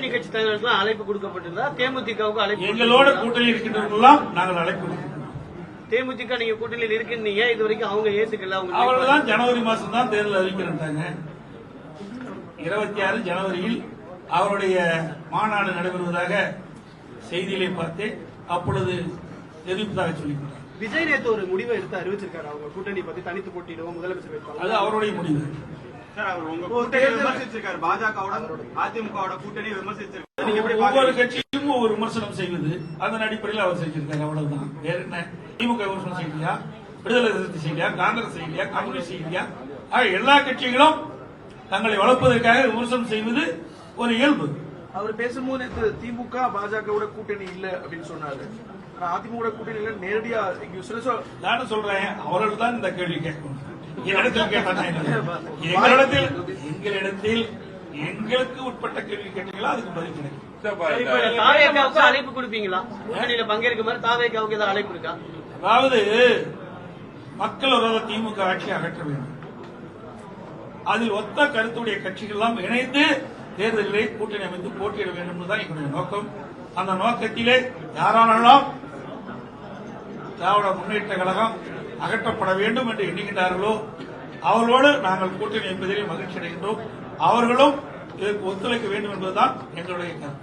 கூட்டணி கட்சி தலைவர்களுக்கு அழைப்பு கொடுக்கப்பட்டிருந்தா தேமுதிகவுக்கு அழைப்பு எங்களோட கூட்டணி இருக்கின்றவர்களெல்லாம் நாங்கள் அழைப்பு. தேமுதிக நீங்க கூட்டணியில் இருக்கீங்க இது வரைக்கும் அவங்க ஏத்துக்கல? அவங்க அவர்கள் தான் ஜனவரி மாசம் தான் தேர்தல் அறிவிக்கிறாங்க. இருபத்தி ஆறு ஜனவரியில் அவருடைய மாநாடு நடைபெறுவதாக செய்தியிலே பார்த்தேன். அப்பொழுது தெரிவிப்பதாக சொல்லியிருக்கிறார் விஜய் நேத்து ஒரு முடிவை எடுத்து அறிவிச்சிருக்காரு. அவங்க கூட்டணி பத்தி தனித்து போட்டியிடுவோம் முதலமைச்சர் அது அவருடைய முடிவு. ஒவ்வொரு கட்சியும் ஒரு விமர்சனம் செய்வது அதன் அடிப்படையில் அவர் செஞ்சிருக்காரு அவ்வளவுதான். வேற என்ன? திமுக விமர்சனம் செய்யலையா? விடுதலை சிறுத்தை செய்யலையா? காங்கிரஸ் செய்யலையா? கம்யூனிஸ்ட் செய்யலையா? ஆக எல்லா கட்சிகளும் தங்களை வளர்ப்பதற்காக விமர்சனம் செய்வது ஒரு இயல்பு. அவர் பேசும்போது திமுக பாஜகவோட கூட்டணி இல்ல அப்படின்னு சொன்னாரு. ஆனா அதிமுக கூட்டணி இல்ல நேரடியா நானும் சொல்றேன். அவர்கள் தான் இந்த கேள்வி கேட்கணும். என்னிடத்தில் கேட்டாங்க எங்களிடத்தில் எங்களிடத்தில் எங்களுக்கு உட்பட்ட கேள்வி கேட்டீங்களா? அதுக்கு பதில் கிடைக்கும் அழைப்பு கொடுப்பீங்களா? கூட்டணியில பங்கேற்க மாதிரி தாவேகாவுக்கு ஏதாவது அழைப்பு இருக்கா? அதாவது மக்கள் விரோத திமுக ஆட்சி அகற்ற வேண்டும். அதில் ஒத்த கருத்துடைய கட்சிகள் எல்லாம் இணைந்து தேர்தலிலே கூட்டணி அமைத்து போட்டியிட வேண்டும் என்பதுதான் எங்களுடைய நோக்கம். அந்த நோக்கத்திலே யாரானாலும் திராவிட முன்னேற்ற கழகம் அகற்றப்பட வேண்டும் என்று எண்ணுகின்றார்களோ அவர்களோடு நாங்கள் கூட்டணி என்பதிலே மகிழ்ச்சி அடைகின்றோம் அவர்களும் இதற்கு ஒத்துழைக்க வேண்டும் என்பதுதான் எங்களுடைய கருத்து.